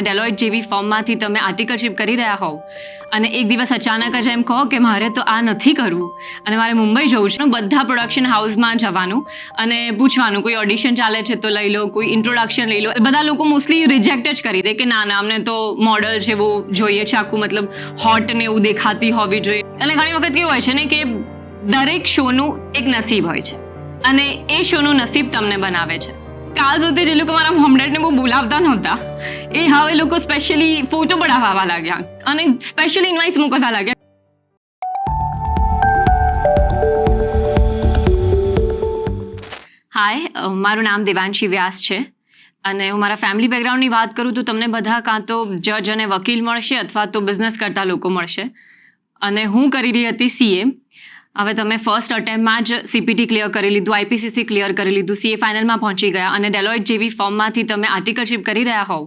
Deloitte જેવી ફોર્મમાંથી તમે આર્ટિકલશિપ કરી રહ્યા હોવ અને એક દિવસ અચાનક જ એમ કહો કે મારે તો આ નથી કરવું અને મારે મુંબઈ જવું છે. બધા પ્રોડક્શન હાઉસમાં જવાનું અને પૂછવાનું, કોઈ ઓડિશન ચાલે છે તો લઈ લો, કોઈ ઇન્ટ્રોડક્શન લઈ લો. બધા લોકો મોસ્ટલી રિજેક્ટ જ કરી દે કે ના ના, અમને તો મોડલ જેવું જોઈએ છે, આખું મતલબ હોટ ને એવું દેખાતી હોવી જોઈએ. અને ઘણી વખત કેવું હોય છે ને કે દરેક શોનું એક નસીબ હોય છે અને એ શોનું નસીબ તમને બનાવે છે. કાલ સુધી જે લોકો મારા હોમડેડને બહુ બોલાવતા નહોતા, એ હવે લોકો સ્પેશિયલી ફોટો પડાવવા લાગ્યા અને સ્પેશિયલી ઇન્વાઇટ મોકલવા લાગ્યા. હાય મારું નામ દેવાંશી વ્યાસ છે અને હું મારા ફેમિલી બેકગ્રાઉન્ડની વાત કરું તો તમને બધા કાં તો જજ અને વકીલ મળશે અથવા તો બિઝનેસ કરતા લોકો મળશે. અને હું કરી રહી હતી સીએ હવે તમે ફર્સ્ટ અટેમ્પમાં જ સીપીટી ક્લિયર કરી લીધું આઈપીસીસી ક્લિયર કરી લીધું સીએ ફાઇનલમાં પહોંચી ગયા અને ડેલોઇટ જેવી ફોર્મમાંથી તમે આર્ટિકલશીપ કરી રહ્યા હોવ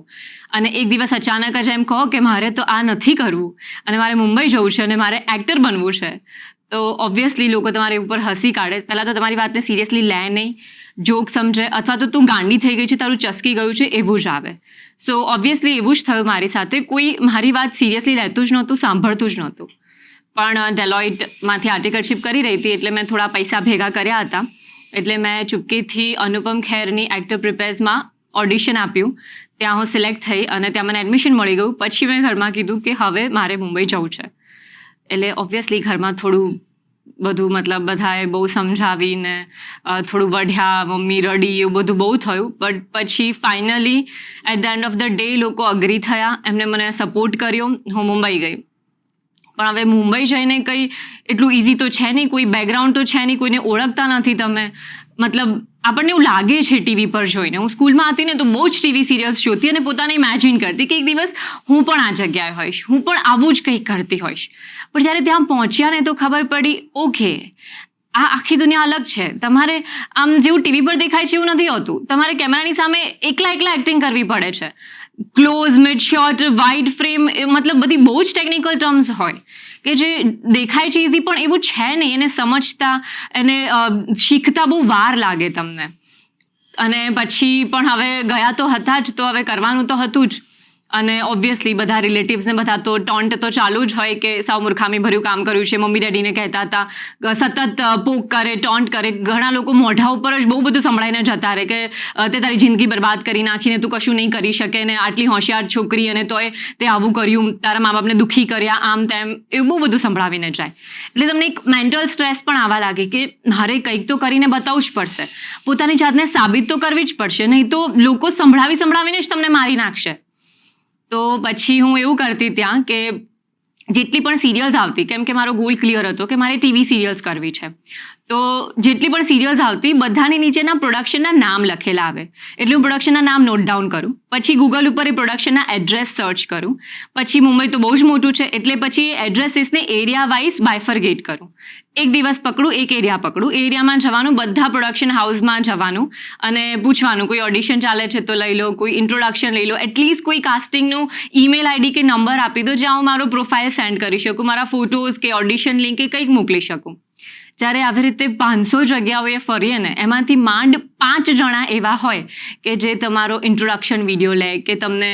અને એક દિવસ અચાનક જ એમ કહો કે મારે તો આ નથી કરવું અને મારે મુંબઈ જવું છે અને મારે એક્ટર બનવું છે, તો ઓબ્વિયસલી લોકો તમારી ઉપર હસી કાઢે. પહેલાં તો તમારી વાતને સિરિયસલી લે નહીં, જોક સમજે, અથવા તો તું ગાંડી થઈ ગઈ છે, તારું ચસકી ગયું છે, એવું જ આવે. સો ઓબ્વિયસલી એવું જ થયું મારી સાથે. કોઈ મારી વાત સિરિયસલી લેતું જ નહોતું, સાંભળતું જ નહોતું. પણ ડેલોઇટમાંથી આર્ટિકલશીપ કરી રહી હતી એટલે મેં થોડા પૈસા ભેગા કર્યા હતા. એટલે મેં ચૂપકીથી અનુપમ ખેરની એક્ટર પ્રિપેર્સમાં ઓડિશન આપ્યું. ત્યાં હું સિલેક્ટ થઈ અને ત્યાં મને એડમિશન મળી ગયું. પછી મેં ઘરમાં કીધું કે હવે મારે મુંબઈ જવું છે. એટલે ઓબ્વિયસલી ઘરમાં થોડું બધું મતલબ બધાએ બહુ સમજાવીને થોડું વઢ્યા, મમ્મી રડી એવું બધું બહુ થયું. બટ પછી finally at the end of the day લોકો અગ્રી થયા. એમને મને સપોર્ટ કર્યો. હું મુંબઈ ગઈ. પણ હવે મુંબઈ જઈને કંઈ એટલું ઇઝી તો છે નહીં, કોઈ બેકગ્રાઉન્ડ તો છે નહીં, કોઈને ઓળખતા નથી તમે. મતલબ આપણને એવું લાગે છે ટીવી પર જોઈને. હું સ્કૂલમાં હતી ને તો બહુ જ ટીવી સિરિયલ્સ જોતી અને પોતાને ઇમેજિન કરતી કે એક દિવસ હું પણ આ જગ્યાએ હોઈશ, હું પણ આવું જ કંઈક કરતી હોઈશ. પણ જ્યારે ત્યાં પહોંચ્યા ને તો ખબર પડી, ઓકે, આ આખી દુનિયા અલગ છે. તમારે આમ જેવું ટીવી પર દેખાય છે એવું નથી હોતું. તમારે કેમેરાની સામે એકલા એકલા એક્ટિંગ કરવી પડે છે. Close mid shot wide frame મતલબ બધી બહુ જ ટેકનિકલ ટર્મ્સ હોય. કે જે દેખાય છે ઇઝી પણ એવું છે નહીં, એને સમજતા, એને શીખતા બહુ વાર લાગે તમને. અને પછી પણ હવે ગયા તો હતા જ, તો હવે કરવાનું તો હતું જ. અને ઓબ્વિયસલી બધા રિલેટિવ્સને બધા તો ટોન્ટ તો ચાલુ જ હોય કે સાવ મૂર્ખામી ભર્યું કામ કર્યું છે. મમ્મી ડેડીને કહેતા હતા સતત પોક કરે ટોન્ટ કરે. ઘણા લોકો મોઢા ઉપર જ બહુ બધું સંભળાઈને જતા રહે કે તે તારી જિંદગી બરબાદ કરી નાખીને તું કશું નહીં કરી શકે ને આટલી હોશિયાર છોકરી અને તોય તે આવું કર્યું, તારા મા બાપને દુઃખી કર્યા, આમ તેમ. એવું બહુ બધું સંભળાવીને જાય. એટલે તમને એક મેન્ટલ સ્ટ્રેસ પણ આવવા લાગે કે, મારે કંઈક તો કરીને બતાવવું જ પડશે. પોતાની જાતને સાબિત તો કરવી જ પડશે. નહીં તો લોકો સંભળાવી સંભળાવીને જ તમને મારી નાખશે. તો પછી હું એવું કરતી ત્યાં કે જેટલી પણ સિરિયલ્સ આવતી, કેમ કે મારો ગોલ ક્લિયર હતો કે મારે ટીવી સિરિયલ્સ કરવી છે. તો જેટલી પણ સિરિયલ્સ આવતી, બધાની નીચેના પ્રોડક્શનના નામ લખેલા આવે. એટલે હું પ્રોડક્શનના નામ નોટ ડાઉન કરું. પછી ગૂગલ ઉપર એ પ્રોડક્શનના એડ્રેસ સર્ચ કરું. પછી મુંબઈ તો બહુ જ મોટું છે, એટલે પછી એડ્રેસીસને એરિયા વાઇઝ બાયફરગેટ કરું. એક દિવસ પકડું, એક એરિયા પકડું. એરિયામાં જવાનું, બધા પ્રોડક્શન હાઉસમાં જવાનું અને પૂછવાનું, કોઈ ઓડિશન ચાલે છે તો લઈ લો, કોઈ ઇન્ટ્રોડક્શન લઈ લો. એટલીસ્ટ કોઈ કાસ્ટિંગનું ઈમેલ આઈડી કે નંબર આપી દો, જ્યાં હું મારો પ્રોફાઇલ સેન્ડ કરી શકું, મારા ફોટોઝ કે ઓડિશન લિંક કે કંઈક મોકલી શકું. જ્યારે આવી રીતે પાંચસો જગ્યાઓએ ફરીએ ને, એમાંથી માંડ પાંચ જણા એવા હોય કે જે તમારો ઇન્ટ્રોડક્શન વીડિયો લે, કે તમને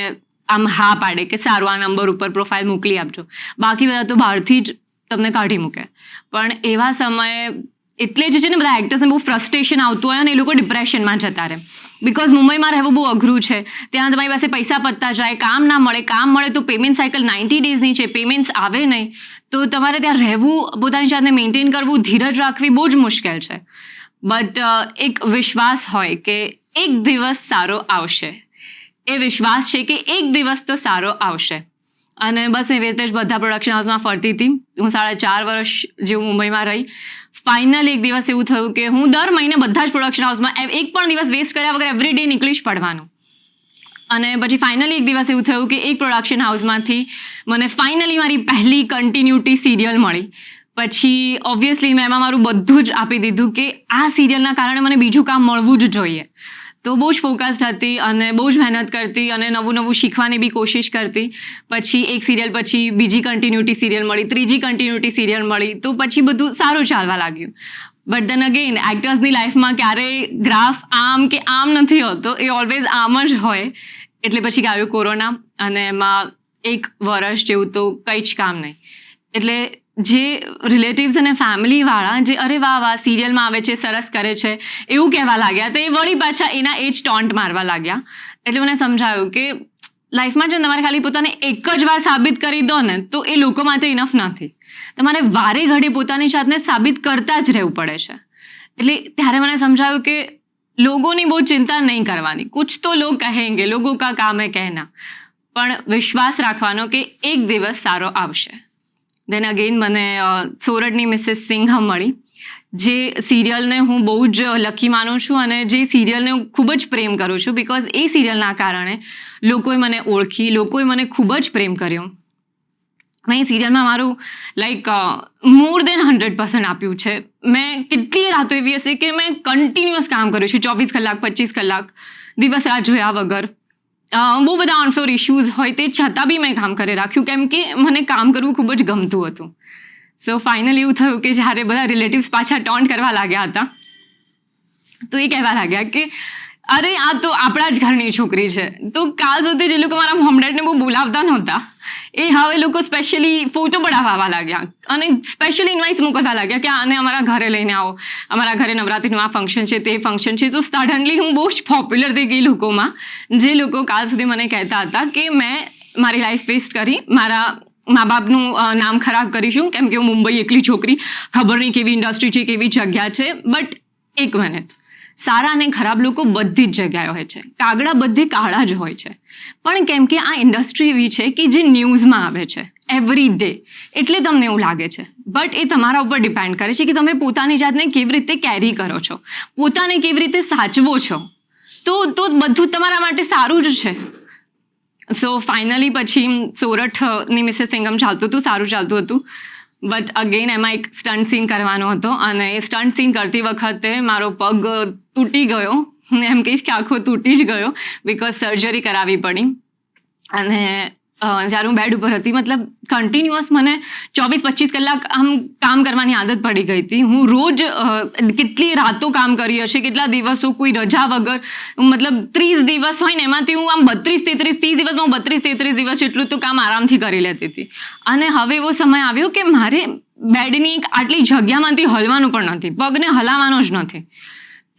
આમ હા પાડે કે સારું આ નંબર ઉપર પ્રોફાઇલ મોકલી આપજો. બાકી બધા તો બહારથી જ તમને કાઢી મૂકે. પણ એવા સમયે એટલે જ છે ને, બધા એક્ટર્સને બહુ ફ્રસ્ટ્રેશન આવતું હોય અને એ લોકો ડિપ્રેશનમાં જતા રહે. બિકોઝ મુંબઈમાં રહેવું બહુ અઘરું છે. ત્યાં તમારી પાસે પૈસા પત્તા જાય, કામ ના મળે, કામ મળે તો પેમેન્ટ સાયકલ નાઇન્ટી ડેઝની છે પેમેન્ટ્સ આવે નહીં. તો તમારે ત્યાં રહેવું, પોતાની જાતને મેન્ટેન કરવું, ધીરજ રાખવી બહુ જ મુશ્કેલ છે. બટ એક વિશ્વાસ હોય કે એક દિવસ સારો આવશે. એ વિશ્વાસ છે કે એક દિવસ તો સારો આવશે. અને બસ એવી રીતે જ બધા પ્રોડક્શન હાઉસમાં ફરતી હતી. હું સાડા ચાર વર્ષ જેવું મુંબઈમાં રહી. ફાઇનલી એક દિવસ એવું થયું કે હું દર મહિને બધા જ પ્રોડક્શન હાઉસમાં એક પણ દિવસ વેસ્ટ કર્યા વગર એવરી ડે નીકળી પડવાનું. અને પછી ફાઇનલી એક દિવસ એવું થયું કે એક પ્રોડક્શન હાઉસમાંથી મને ફાઇનલી મારી પહેલી કન્ટિન્યુટી સિરિયલ મળી. પછી ઓબ્વિયસલી મેં એમાં મારું બધું જ આપી દીધું કે આ સિરિયલના કારણે મને બીજું કામ મળવું જ જોઈએ. તો બહુ જ ફોકસ્ડ હતી અને બહુ જ મહેનત કરતી અને નવું નવું શીખવાની બી કોશિશ કરતી. પછી એક સિરિયલ પછી બીજી કન્ટિન્યુટી સિરિયલ મળી, ત્રીજી કન્ટિન્યુટી સિરિયલ મળી, તો પછી બધું સારું ચાલવા લાગ્યું. બટ દેન અગેન એક્ટર્સની લાઈફમાં ક્યારેય ગ્રાફ આમ કે આમ નથી હોતો, એ ઓલવેઝ આમ જ હોય. એટલે પછી આવ્યો કોરોના અને એમાં એક વર્ષ જેવું તો કંઈ જ કામ નહીં. એટલે જે રિલેટિવ્સ અને ફેમિલીવાળા જે, અરે વાહ વાહ સિરિયલમાં આવે છે, સરસ કરે છે, એવું કહેવા લાગ્યા. તો એ વળી પાછા એના એ જ ટોન્ટ મારવા લાગ્યા. એટલે મને સમજાયું કે લાઈફમાં જો તમારે ખાલી પોતાને એક જ વાર સાબિત કરી દો ને, તો એ લોકો માટે ઇનફ નથી. તમારે વારે ઘડી પોતાની જાતને સાબિત કરતા જ રહેવું પડે છે. એટલે ત્યારે મને સમજાયું કે લોકોની બહુ ચિંતા નહીં કરવાની. કુછ તો લોગ કહેંગે, લોકો કા કામ હે કહેના. પણ વિશ્વાસ રાખવાનો કે એક દિવસ સારો આવશે. દેન અગેન મને અ, સોરઠની મિસિસ સિંઘમ મળી. જે સિરિયલને હું બહુ જ લકી માનું છું અને જે સિરિયલને હું ખૂબ જ પ્રેમ કરું છું બિકોઝ એ સિરિયલના કારણે લોકોએ મને ઓળખી લોકોએ મને ખૂબ જ પ્રેમ કર્યો. મેં એ સિરિયલમાં મારું like more than hundred percent આપ્યું છે. મેં કેટલી રાતો એવી હશે કે મેં કન્ટિન્યુઅસ કામ કર્યું છે ચોવીસ કલાક પચીસ કલાક દિવસ રાત જોયા વગર. બહુ બધા ઓનફ્લોર ઇશ્યુઝ હોય તે છતાં બી મેં કામ કરી રાખ્યું. કેમ કે મને કામ કરવું ખૂબ જ ગમતું હતું. સો ફાઇનલી એવું થયું કે જ્યારે બધા રિલેટિવ્સ પાછા ટોન્ટ કરવા લાગ્યા હતા, તો એ કહેવા લાગ્યા કે અરે, આ તો આપણા જ ઘરની છોકરી છે. તો કાલ સુધી જે લોકો મારા મોમડેડને બહુ બોલાવતા નહોતા, એ હવે લોકો સ્પેશિયલી ફોટો પડાવવા લાગ્યા. અને સ્પેશિયલી ઇન્વાઇટ્સ મોકલવા લાગ્યા કે આને અમારા ઘરે લઈને આવો. અમારા ઘરે નવરાત્રિનું આ ફંક્શન છે, તે ફંક્શન છે. તો સડનલી હું બહુ જ પોપ્યુલર થઈ ગઈ લોકોમાં. જે લોકો કાલ સુધી મને કહેતા હતા કે મેં મારી લાઈફ વેસ્ટ કરી, મારા મા બાપનું નામ ખરાબ કરીશું. કેમ કે હું મુંબઈ એકલી છોકરી. ખબર નહીં કેવી ઇન્ડસ્ટ્રી છે, કેવી જગ્યા છે. બટ એક મિનિટ સારા અને ખરાબ લોકો બધી જ જગ્યાએ હોય છે. કાગડા બધે કાળા જ હોય છે. પણ કેમ કે આ ઇન્ડસ્ટ્રી એવી છે કે જે ન્યૂઝમાં આવે છે. એવરી ડે એટલે તમને એવું લાગે છે. બટ એ તમારા ઉપર ડિપેન્ડ કરે છે કે તમે પોતાની જાતને કેવી રીતે કેરી કરો છો. પોતાને કેવી રીતે સાચવો છો. તો તો બધું તમારા માટે સારું જ છે. સો ફાઇનલી પછી સોરઠની મિસેસ સિંગમ ચાલતું હતું, સારું ચાલતું હતું. બટ અગેન એમાં એક સ્ટન્ટ સીન કરવાનો હતો અને એ સ્ટન્ટ સીન કરતી વખતે મારો પગ તૂટી ગયો. એમ કહીશ કે આખો તૂટી જ ગયો બિકોઝ સર્જરી કરાવવી પડી. અને જ્યારે હું બેડ ઉપર હતી, મતલબ કન્ટિન્યુઅસ મને ચોવીસ પચીસ કલાક આમ કામ કરવાની આદત પડી ગઈ હતી. હું રોજ કેટલી રાતો કામ કરી હશે, કેટલા દિવસો કોઈ રજા વગર, મતલબ ત્રીસ દિવસ હોય ને, એમાંથી હું આમ બત્રીસ તેત્રીસ ત્રીસ દિવસમાં હું બત્રીસ તેત્રીસ દિવસ જેટલું તો કામ આરામથી કરી લેતી હતી. અને હવે એવો સમય આવ્યો કે મારે બેડની એક આટલી જગ્યામાંથી હલવાનું પણ નથી, પગને હલાવવાનો જ નથી.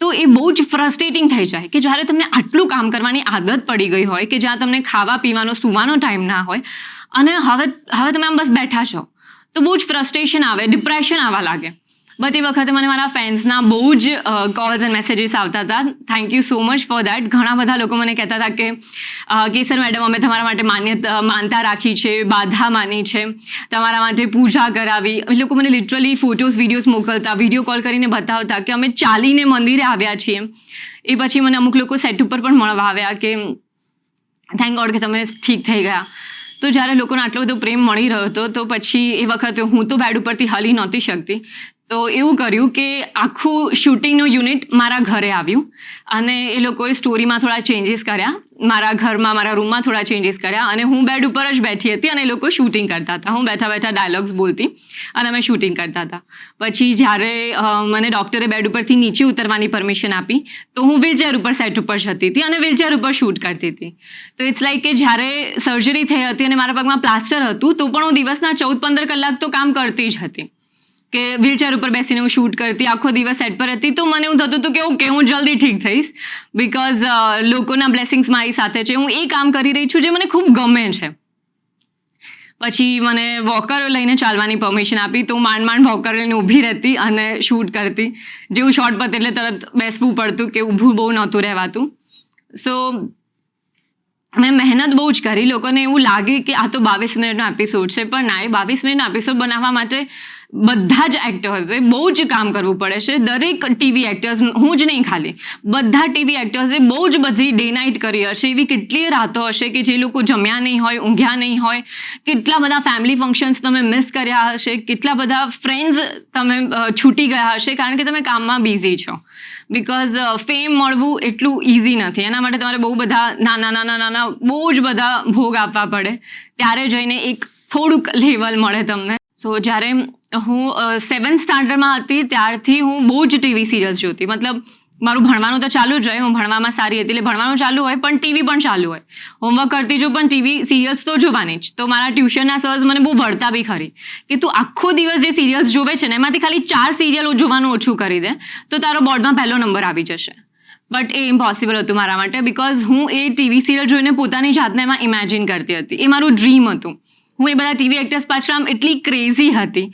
તો એ બહુ જ ફ્રસ્ટ્રેટિંગ થઈ જાય કે જ્યારે તમને આટલું કામ કરવાની આદત પડી ગઈ હોય કે જ્યાં તમને ખાવા પીવાનો, સુવાનો ટાઈમ ના હોય અને હવે હવે તમે આમ બસ બેઠા છો, તો બહુ જ ફ્રસ્ટ્રેશન આવે ડિપ્રેશન આવવા લાગે. બટ એ વખતે મને મારા ફેન્સના બહુ જ કોલ્સ એન્ડ મેસેજીસ આવતા હતા. Thank you so much for that ઘણા બધા લોકો મને કહેતા હતા કે કેસર મેડમ અમે તમારા માટે માન્યતા માનતા રાખી છે, બાધા માની છે. તમારા માટે પૂજા કરાવી. એ લોકો મને લિટરલી ફોટોઝ વિડીયોઝ મોકલતા વીડિયો કોલ કરીને બતાવતા કે અમે ચાલીને મંદિરે આવ્યા છીએ. એ પછી મને અમુક લોકો સેટ ઉપર પણ મળવા આવ્યા કે થેન્ક ગોડ કે તમે ઠીક થઈ ગયા. તો જ્યારે લોકોને આટલો બધો પ્રેમ મળી રહ્યો હતો, તો પછી એ વખતે હું તો બેડ ઉપરથી હલી નહોતી શકતી. તો એવું કર્યું કે આખું શૂટિંગનું યુનિટ મારા ઘરે આવ્યું અને એ લોકોએ સ્ટોરીમાં થોડા ચેન્જીસ કર્યા. મારા ઘરમાં, મારા રૂમમાં થોડા ચેન્જીસ કર્યા અને હું બેડ ઉપર જ બેઠી હતી અને એ લોકો શૂટિંગ કરતા હતા. હું બેઠા બેઠા ડાયલોગ્સ બોલતી અને અમે શૂટિંગ કરતા હતા. પછી જ્યારે મને ડૉક્ટરે બેડ ઉપરથી નીચે ઉતરવાની પરમિશન આપી, તો હું વ્હીલચેર ઉપર સેટ ઉપર જતી હતી અને વ્હીલચેર ઉપર શૂટ કરતી હતી. તો ઇટ્સ લાઈક કે જ્યારે સર્જરી થઈ હતી અને મારા પગમાં પ્લાસ્ટર હતું, તો પણ હું દિવસના ચૌદ પંદર કલાક તો કામ કરતી જ હતી. કે વ્હીલચેર ઉપર બેસીને હું શૂટ કરતી, આખો દિવસ સેટ પર હતી તો મને એવું થતું હતું કે ઓકે હું જલ્દી ઠીક થઈશ. બિકોઝ લોકોના બ્લેસિંગ્સ મારી સાથે છે. હું એ કામ કરી રહી છું જે મને ખૂબ ગમે છે. પછી મને વોકર લઈને ચાલવાની પરમિશન આપી, તો માંડ માંડ વોકર લઈને ઊભી રહેતી અને શૂટ કરતી. જેવું શોર્ટ પતે એટલે તરત બેસવું પડતું કે ઊભું બહુ નહોતું રહેવાતું. સો મેં મહેનત બહુ જ કરી. લોકોને એવું લાગે કે આ તો બાવીસ મિનિટનો એપિસોડ છે, પણ ના, એ બાવીસ મિનિટનો એપિસોડ બનાવવા માટે બધા જ એક્ટર્સે બહુ જ કામ કરવું પડે છે. દરેક ટીવી એક્ટર્સ હું જ નહીં ખાલી, બધા ટીવી એક્ટર્સે બહુ જ બધી ડે નાઇટ કરી હશે. એવી કેટલીય રાતો હશે કે જે લોકો જમ્યા નહીં હોય, ઊંઘ્યા નહીં હોય. કેટલા બધા ફેમિલી ફંક્શન્સ તમે મિસ કર્યા હશે. કેટલા બધા ફ્રેન્ડ્સ તમે છૂટી ગયા હશે. કારણ કે તમે કામમાં બિઝી છો. બિકોઝ ફેમ મળવું એટલું ઇઝી નથી. એના માટે તમારે બહુ બધા નાના નાના નાના, બહુ જ બધા ભોગ આપવા પડે. ત્યારે જઈને એક થોડુંક લેવલ મળે તમને. સો જ્યારે હું સેવન્થ સ્ટાન્ડર્ડમાં હતી ત્યારથી હું બહુ જ ટીવી સિરિયલ્સ જોતી. મતલબ મારું ભણવાનું તો ચાલુ જ હોય, હું ભણવામાં સારી હતી એટલે ભણવાનું ચાલુ હોય, પણ ટીવી પણ ચાલુ હોય. હોમવર્ક કરતી છું, પણ ટીવી સિરિયલ્સ તો જોવાની જ. તો મારા ટ્યુશનના સર્સ મને બહુ ભળતા બી ખરી કે તું આખો દિવસ જે સિરિયલ્સ જોવે છે ને, એમાંથી ખાલી ચાર સિરિયલ જોવાનું ઓછું કરી દે, તો તારો બોર્ડમાં પહેલો નંબર આવી જશે. બટ એ ઇમ્પોસિબલ હતું મારા માટે બિકોઝ હું એ ટીવી સિરિયલ જોઈને પોતાની જાતને એમાં ઇમેજિન કરતી હતી. એ મારું ડ્રીમ હતું. હું એ બધા ટીવી એક્ટર્સ પાછળ આમ એટલી ક્રેઝી હતી.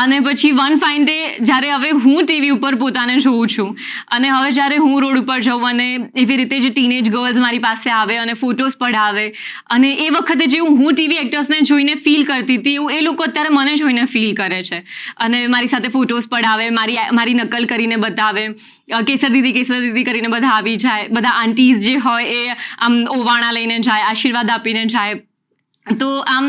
અને પછી વન ફાઇન ડે જ્યારે હવે હું ટીવી ઉપર પોતાને જોઉં છું, અને હવે જ્યારે હું રોડ ઉપર જાઉં અને એવી રીતે જે ટીનેજ ગર્લ્સ મારી પાસે આવે અને ફોટોસ પડાવે, અને એ વખતે જેવું હું ટીવી એક્ટર્સને જોઈને ફીલ કરતી હતી, એવું એ લોકો અત્યારે મને જોઈને ફીલ કરે છે. અને મારી સાથે ફોટોસ પડાવે, મારી મારી નકલ કરીને બતાવે કેસર દીદી કેસર દીદી કરીને બધા આવી જાય, બધા આંટીઝ જે હોય એ આમ ઓવાણા લઈને જાય, આશીર્વાદ આપીને જાય તો આમ,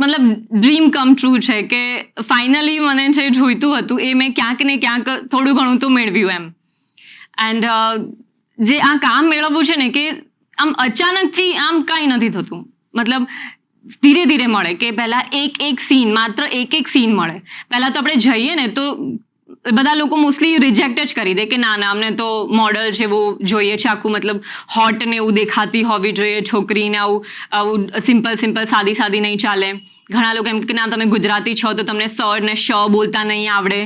મતલબ ડ્રીમ કમ ટ્રુ છે કે ફાઇનલી મને જે જોઈતું હતું એ મેં ક્યાંક ને ક્યાંક થોડું ઘણું તો મેળવ્યું એમ. એન્ડ જે આ કામ મેળવવું છે ને કે આમ અચાનકથી આમ કાંઈ નથી થતું. મતલબ, ધીરે ધીરે મળે કે પહેલાં એક એક સીન માત્ર એક એક સીન મળે. પહેલાં તો આપણે જઈએ ને તો બધા લોકો મોસ્ટલી રિજેક્ટ જ કરી દે કે ના ના, અમને તો મોડલ જેવું જોઈએ છે, આખું મતલબ હોટ ને એવું દેખાતી હોવી જોઈએ, છોકરીને આવું આવું સિમ્પલ સિમ્પલ સાદી સાદી નહીં ચાલે. ઘણા લોકો એમ કે ના, તમે ગુજરાતી છો તો તમને સ ને શ બોલતા નહીં આવડે.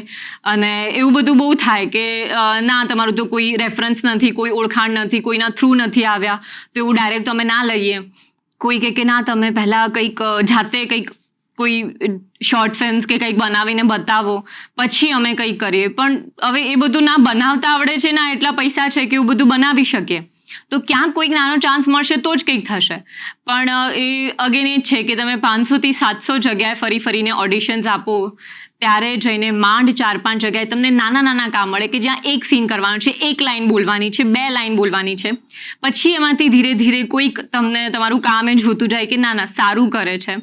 અને એવું બધું બહુ થાય કે ના, તમારું તો કોઈ રેફરન્સ નથી, કોઈ ઓળખાણ નથી, કોઈના થ્રુ નથી આવ્યા. તો એવું ડાયરેક્ટ તમે ના લઈએ. કોઈ કે ના, તમે પહેલાં કંઈક જાતે કંઈક કોઈ શોર્ટ ફિલ્મ્સ કે કંઈક બનાવીને બતાવો, પછી અમે કંઈક કરીએ. પણ હવે એ બધું ના બનાવતા આવડે છે ના એટલા પૈસા છે કે એવું બધું બનાવી શકીએ. તો ક્યાંક કોઈક નાનો ચાન્સ મળશે તો જ કંઈક થશે. પણ એ અગેન એ જ છે કે તમે પાંચસોથી સાતસો જગ્યાએ ફરી ફરીને ઓડિશન્સ આપો. ત્યારે જઈને માંડ ચાર પાંચ જગ્યાએ તમને નાના નાના કામ મળે કે જ્યાં એક સીન કરવાનું છે, એક લાઈન બોલવાની છે, બે લાઈન બોલવાની છે. પછી એમાંથી ધીરે ધીરે કોઈક તમને તમારું કામ એ જોતું જાય કે ના ના, સારું કરે છે.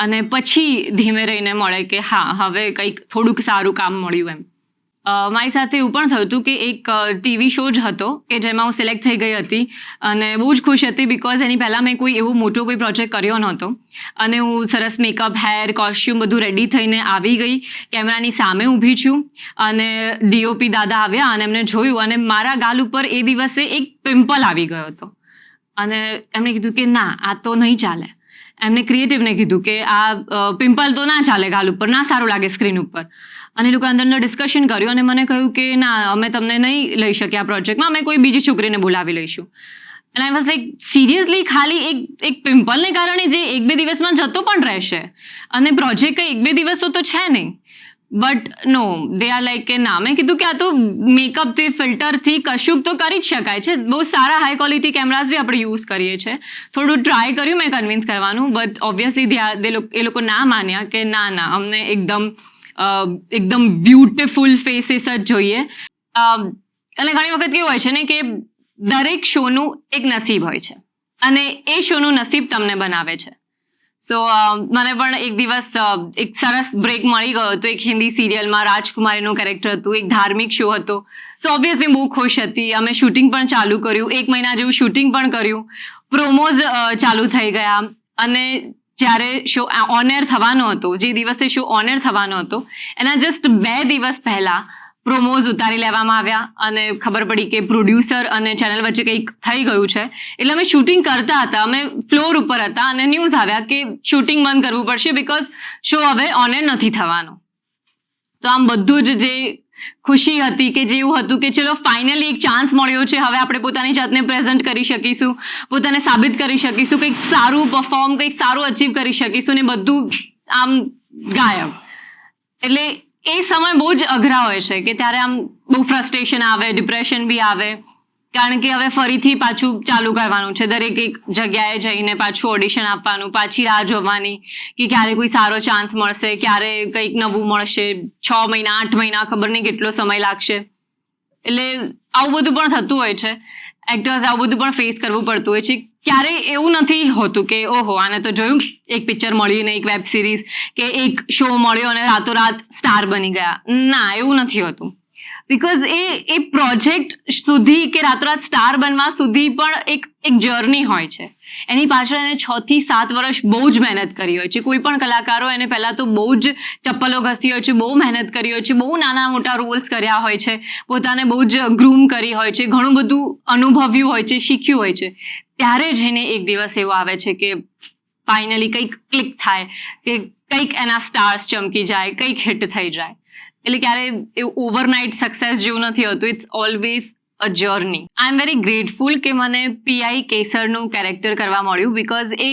અને પછી ધીમે રહીને મળે કે હા, હવે કંઈક થોડુંક સારું કામ મળ્યું એમ. મારી સાથે એવું પણ થયું હતું કે એક ટીવી શો જ હતો કે જેમાં હું સિલેક્ટ થઈ ગઈ હતી અને બહુ જ ખુશ હતી બિકોઝ એની પહેલાં મેં કોઈ એવો મોટો કોઈ પ્રોજેક્ટ કર્યો નહોતો. અને હું સરસ મેકઅપ હેર કોસ્ચ્યુમ બધું રેડી થઈને આવી ગઈ. કેમેરાની સામે ઊભી છું અને ડીઓપી દાદા આવ્યા અને એમને જોયું અને મારા ગાલ ઉપર એ દિવસે એક પિમ્પલ આવી ગયો હતો. અને એમણે કીધું કે ના, આ તો નહીં ચાલે. એમને ક્રિએટિવને કીધું કે આ પિમ્પલ તો ના ચાલે ગાલ ઉપર, ના સારું લાગે સ્ક્રીન ઉપર. અને લોકો અંદર ડિસ્કશન કર્યું અને મને કહ્યું કે ના, અમે તમને નહીં લઈ શકીએ આ પ્રોજેક્ટમાં અમે કોઈ બીજી છોકરીને બોલાવી લઈશું. And I was like seriously ખાલી એક એક પિમ્પલને કારણે જે એક બે દિવસમાં જતો પણ રહેશે. અને પ્રોજેક્ટ કંઈ એક બે દિવસ તો છે નહીં. But no they are like કે ના, મેં કીધું કે આ તો મેકઅપથી ફિલ્ટરથી કશુંક તો કરી જ શકાય છે. બહુ સારા હાઈ ક્વોલિટી કેમેરાઝ બી આપણે યુઝ કરીએ છીએ. થોડું ટ્રાય કર્યું મેં કન્વિન્સ કરવાનું બટ ઓબ્વિયસલી એ લોકો ના માન્યા કે ના ના, અમને એકદમ એકદમ બ્યુટિફુલ ફેસીસ જ જોઈએ. અને ઘણી વખત કેવું હોય છે ને કે દરેક શોનું એક નસીબ હોય છે. અને એ શોનું નસીબ તમને બનાવે છે. સો મને પણ એક દિવસ એક સરસ બ્રેક મળી ગયો હતો. એક હિન્દી સિરિયલમાં રાજકુમારીનું કેરેક્ટર હતું. એક ધાર્મિક શો હતો. સો ઓબ્વિયસલી બહુ ખુશ હતી. અમે શૂટિંગ પણ ચાલુ કર્યું. એક મહિના જેવું શૂટિંગ પણ કર્યું. પ્રોમોઝ ચાલુ થઈ ગયા. અને જ્યારે શો ઓનએર થવાનો હતો, જે દિવસે શો ઓનએર થવાનો હતો, એના જસ્ટ બે દિવસ પહેલાં પ્રોમોઝ ઉતારી લેવામાં આવ્યા અને ખબર પડી કે પ્રોડ્યુસર અને ચેનલ વચ્ચે કંઈક થઈ ગયું છે. એટલે અમે શૂટિંગ કરતા હતા, અમે ફ્લોર ઉપર હતા અને ન્યૂઝ આવ્યા કે શૂટિંગ બંધ કરવું પડશે બિકોઝ શો હવે ઓનએર નથી થવાનો. તો આમ બધું જ જે ખુશી હતી કે જેવું હતું કે ચલો ફાઇનલી એક ચાન્સ મળ્યો છે, હવે આપણે પોતાની જાતને પ્રેઝન્ટ કરી શકીશું, પોતાને સાબિત કરી શકીશું, કંઈક સારું પરફોર્મ કંઈક સારું અચીવ કરી શકીશું ને બધું આમ ગાયબ. એટલે એ સમય બહુ જ અઘરા હોય છે કે ત્યારે આમ બહુ ફ્રસ્ટ્રેશન આવે ડિપ્રેશન બી આવે. કારણ કે હવે ફરીથી પાછું ચાલુ કરવાનું છે. દરેક એક જગ્યાએ જઈને પાછું ઓડિશન આપવાનું, પાછી રાહ જોવાની કે ક્યારે કોઈ સારો ચાન્સ મળશે, ક્યારે કંઈક નવું મળશે. છ મહિના, આઠ મહિના, ખબર નહીં કેટલો સમય લાગશે. એટલે આવું બધું પણ થતું હોય છે. એક્ટર્સ આવું બધું પણ ફેસ કરવું પડતું હોય છે. ક્યારે એવું નથી હોતું કે, ઓહો, આને તો જોયું એક પિક્ચર મળ્યું ને એક વેબ સિરીઝ કે એક શો મળ્યો અને રાતોરાત સ્ટાર બની ગયા. ના, એવું નથી હોતું. બિકોઝ એ એ પ્રોજેક્ટ સુધી કે રાતોરાત સ્ટાર બનવા સુધી પણ એક એક જર્ની હોય છે. એની પાછળ એને છ થી સાત વર્ષ બહુ જ મહેનત કરી હોય છે. કોઈ પણ કલાકારો એને પહેલાં તો બહુ જ ચપ્પલો ઘસી હોય છે બહુ મહેનત કરી હોય છે બહુ નાના મોટા રોલ્સ કર્યા હોય છે. પોતાને બહુ જ ગ્રૂમ કરી હોય છે, ઘણું બધું અનુભવ્યું હોય છે, શીખ્યું હોય છે. ત્યારે જ એને એક દિવસ એવો આવે છે કે ફાઇનલી કંઈક ક્લિક થાય, કે કંઈક એના સ્ટાર્સ ચમકી જાય, કંઈક હિટ થઈ જાય. એટલે ક્યારે એવું ઓવરનાઇટ સક્સેસ જેવું નથી હોતું. It's always a journey I am very grateful કે મને પીઆઈ કેસરનું કેરેક્ટર કરવા મળ્યું બિકોઝ એ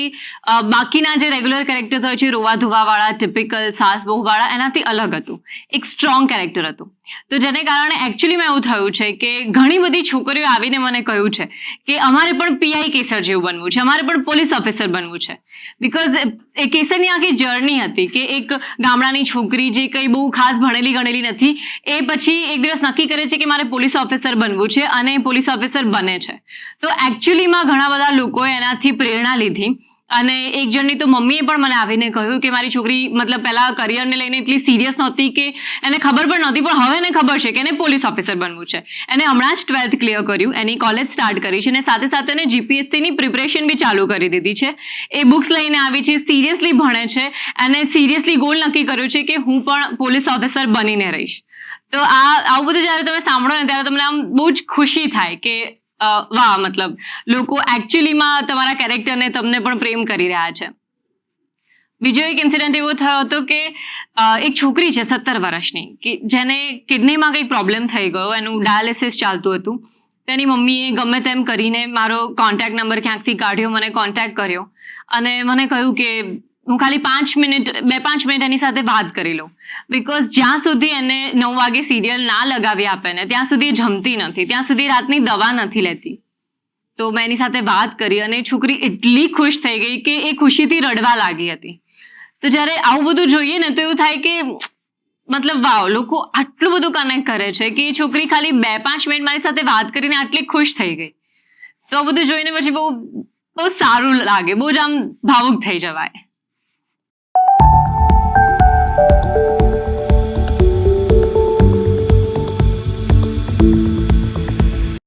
બાકીના જે રેગ્યુલર કેરેક્ટર્સ હોય છે રોવા ધોવાવાળા ટિપિકલ સાસ બહુવાળા એનાથી અલગ હતું. એક સ્ટ્રોંગ કેરેક્ટર હતું. તો જેને કારણે એકચ્યુઅલીમાં એવું થયું છે કે ઘણી બધી છોકરીઓ આવીને મને કહ્યું છે કે અમારે પણ પીઆઈ કેસર જેવું બનવું છે, અમારે પણ પોલીસ ઓફિસર બનવું છે. બિકોઝ એ કેસરની આખી જર્ની હતી કે એક ગામડાની છોકરી જે કંઈ બહુ ખાસ ભણેલી ગણેલી નથી, એ પછી એક દિવસ નક્કી કરે છે કે મારે પોલીસ ઓફિસર બનવું છે અને પોલીસ ઓફિસર બને છે. તો એકચ્યુઅલીમાં ઘણા બધા લોકોએ એનાથી પ્રેરણા લીધી અને એક જણની તો મમ્મીએ પણ મને આવીને કહ્યું કે મારી છોકરી મતલબ પહેલાં કરિયરને લઈને એટલી સિરિયસ નહોતી કે એને ખબર પણ નહોતી, પણ હવે એને ખબર છે કે એને પોલીસ ઓફિસર બનવું છે. એને હમણાં જ ટ્વેલ્થ ક્લિયર કર્યું, એની કોલેજ સ્ટાર્ટ કરી છે અને સાથે સાથે એને જીપીએસસીની પ્રિપરેશન બી ચાલુ કરી દીધી છે. એ બુક્સ લઈને આવી છે સિરિયસલી ભણે છે અને સિરિયસલી ગોલ નક્કી કર્યું છે કે હું પણ પોલીસ ઓફિસર બનીને રહીશ. તો આ, આવું બધું જ્યારે તમે સાંભળો ને ત્યારે તમને આમ બહુ જ ખુશી થાય કે વાહ, મતલબ લોકો એકચ્યુઅલીમાં તમારા કેરેક્ટરને તમને પણ પ્રેમ કરી રહ્યા છે. બીજો એક ઇન્સિડન્ટ એવો થયો હતો કે એક છોકરી છે સત્તર વર્ષની, કે જેને કિડનીમાં કંઈક પ્રોબ્લેમ થઈ ગયો, એનું ડાયાલિસિસ ચાલતું હતું. તેની મમ્મીએ ગમે તેમ કરીને મારો કોન્ટેક્ટ નંબર ક્યાંકથી કાઢ્યો, મને કોન્ટેક્ટ કર્યો. અને મને કહ્યું કે હું ખાલી પાંચ મિનિટ, બે પાંચ મિનિટ એની સાથે વાત કરી લઉં. બિકોઝ જ્યાં સુધી એને નવ વાગે સિરિયલ ના લગાવી આપે ને, ત્યાં સુધી જમતી નથી, ત્યાં સુધી રાતની દવા નથી લેતી. તો મેં એની સાથે વાત કરી અને છોકરી એટલી ખુશ થઈ ગઈ કે એ ખુશીથી રડવા લાગી હતી. તો જ્યારે આવું બધું જોઈએ ને તો એવું થાય કે, મતલબ વાવ, લોકો આટલું બધું કનેક્ટ કરે છે કે એ છોકરી ખાલી બે પાંચ મિનિટ મારી સાથે વાત કરીને આટલી ખુશ થઈ ગઈ. તો આ બધું જોઈને પછી બહુ બહુ સારું લાગે, બહુ જ આમ ભાવુક થઈ જવાય.